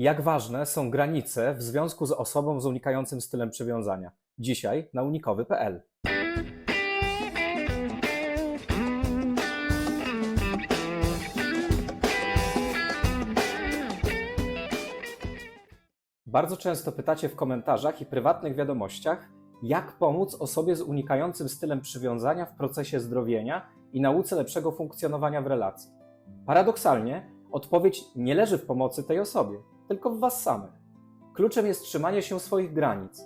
Jak ważne są granice w związku z osobą z unikającym stylem przywiązania? Dzisiaj na unikowy.pl. Bardzo często pytacie w komentarzach i prywatnych wiadomościach, jak pomóc osobie z unikającym stylem przywiązania w procesie zdrowienia i nauce lepszego funkcjonowania w relacji. Paradoksalnie, odpowiedź nie leży w pomocy tej osobie, tylko w Was samych. Kluczem jest trzymanie się swoich granic.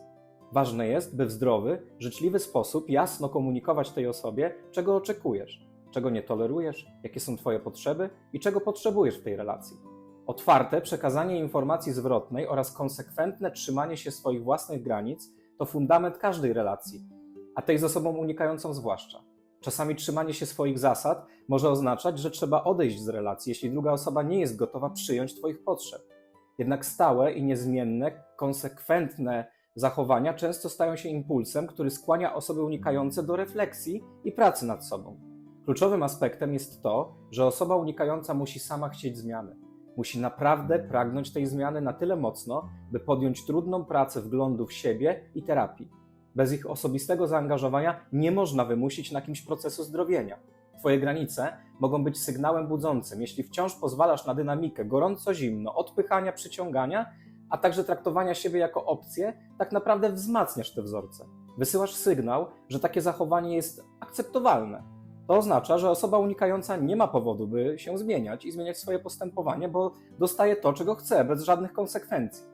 Ważne jest, by w zdrowy, życzliwy sposób jasno komunikować tej osobie, czego oczekujesz, czego nie tolerujesz, jakie są Twoje potrzeby i czego potrzebujesz w tej relacji. Otwarte przekazanie informacji zwrotnej oraz konsekwentne trzymanie się swoich własnych granic to fundament każdej relacji, a tej z osobą unikającą zwłaszcza. Czasami trzymanie się swoich zasad może oznaczać, że trzeba odejść z relacji, jeśli druga osoba nie jest gotowa przyjąć Twoich potrzeb. Jednak stałe i niezmienne, konsekwentne zachowania często stają się impulsem, który skłania osoby unikające do refleksji i pracy nad sobą. Kluczowym aspektem jest to, że osoba unikająca musi sama chcieć zmiany. Musi naprawdę pragnąć tej zmiany na tyle mocno, by podjąć trudną pracę wglądu w siebie i terapii. Bez ich osobistego zaangażowania nie można wymusić na kimś procesu zdrowienia. Twoje granice mogą być sygnałem budzącym, jeśli wciąż pozwalasz na dynamikę gorąco-zimno, odpychania, przyciągania, a także traktowania siebie jako opcję, tak naprawdę wzmacniasz te wzorce. Wysyłasz sygnał, że takie zachowanie jest akceptowalne. To oznacza, że osoba unikająca nie ma powodu, by się zmieniać i zmieniać swoje postępowanie, bo dostaje to, czego chce, bez żadnych konsekwencji.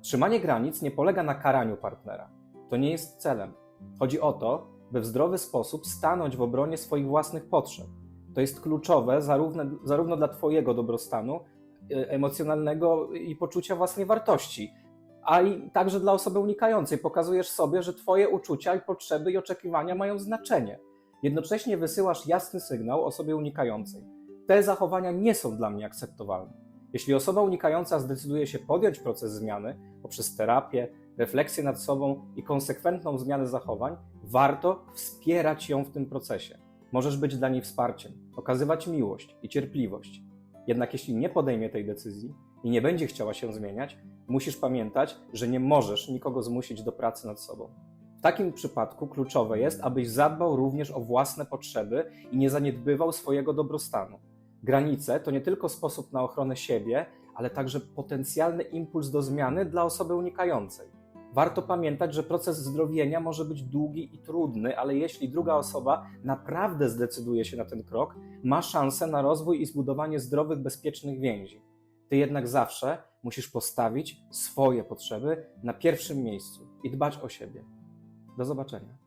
Trzymanie granic nie polega na karaniu partnera. To nie jest celem. Chodzi o to, by w zdrowy sposób stanąć w obronie swoich własnych potrzeb. To jest kluczowe zarówno, zarówno dla Twojego dobrostanu e, emocjonalnego i poczucia własnej wartości, a i także dla osoby unikającej. Pokazujesz sobie, że Twoje uczucia i potrzeby i oczekiwania mają znaczenie. Jednocześnie wysyłasz jasny sygnał osobie unikającej. Te zachowania nie są dla mnie akceptowalne. Jeśli osoba unikająca zdecyduje się podjąć proces zmiany poprzez terapię, refleksję nad sobą i konsekwentną zmianę zachowań, warto wspierać ją w tym procesie. Możesz być dla niej wsparciem, okazywać miłość i cierpliwość. Jednak jeśli nie podejmie tej decyzji i nie będzie chciała się zmieniać, musisz pamiętać, że nie możesz nikogo zmusić do pracy nad sobą. W takim przypadku kluczowe jest, abyś zadbał również o własne potrzeby i nie zaniedbywał swojego dobrostanu. Granice to nie tylko sposób na ochronę siebie, ale także potencjalny impuls do zmiany dla osoby unikającej. Warto pamiętać, że proces zdrowienia może być długi i trudny, ale jeśli druga osoba naprawdę zdecyduje się na ten krok, ma szansę na rozwój i zbudowanie zdrowych, bezpiecznych więzi. Ty jednak zawsze musisz postawić swoje potrzeby na pierwszym miejscu i dbać o siebie. Do zobaczenia.